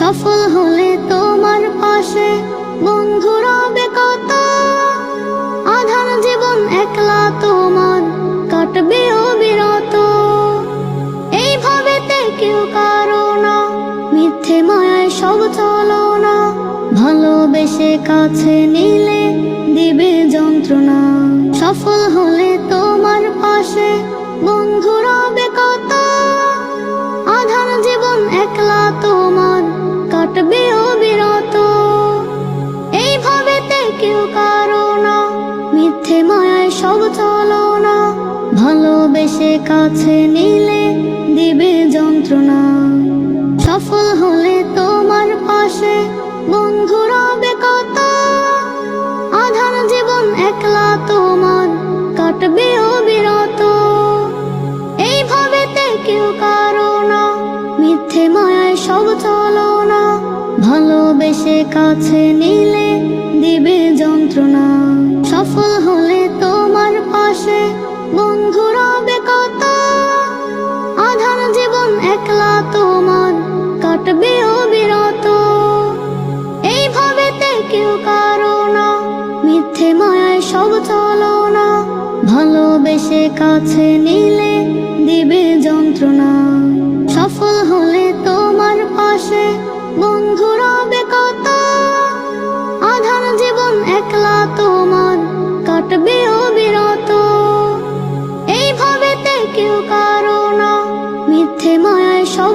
সফল হলে তোমার পাশে বন্ধু রবে কত? আধার জীবন একলা তোমার কাটবে অবিরত। এইভাবে কেউ কারও না, মিথ্যে মায়ায় সব চলো না ভালোবেসে কাছে নিলে দিবে যন্ত্রণা। সফল হলে তোমার পাশে বন্ধু অবিরত। কেউ কারও না, মিথ্যে মায়ায় সব চলো না ভালোবেসে কাছে নিলে দিবে যন্ত্রণা। সফল হলে তোমার পাশে বন্ধু রবে কত আধার জীবন একলা তোমার কাটবে অবিরত। এইভাবে কেউ কারও না, মিথ্যে মায়ায় সব চলো ভালোবেসে কাছে নিলে দিবে যন্ত্রণা। সফল হলে তোমার পাশে বন্ধু রবে কত আধার জীবন একলা তোমার, কাটবে অবিরত। এইভাবে কেউ কারও না, মিথ্যে মায়ায় সব চলো না ভালোবেসে কাছে নিলে দিবে যন্ত্রণা। সফল হলে তোমার পাশে বন্ধু একলা তোমার কাটবে অবিরত। এইভাবে কেউ কারও না মিথ্যে মায়ায় সব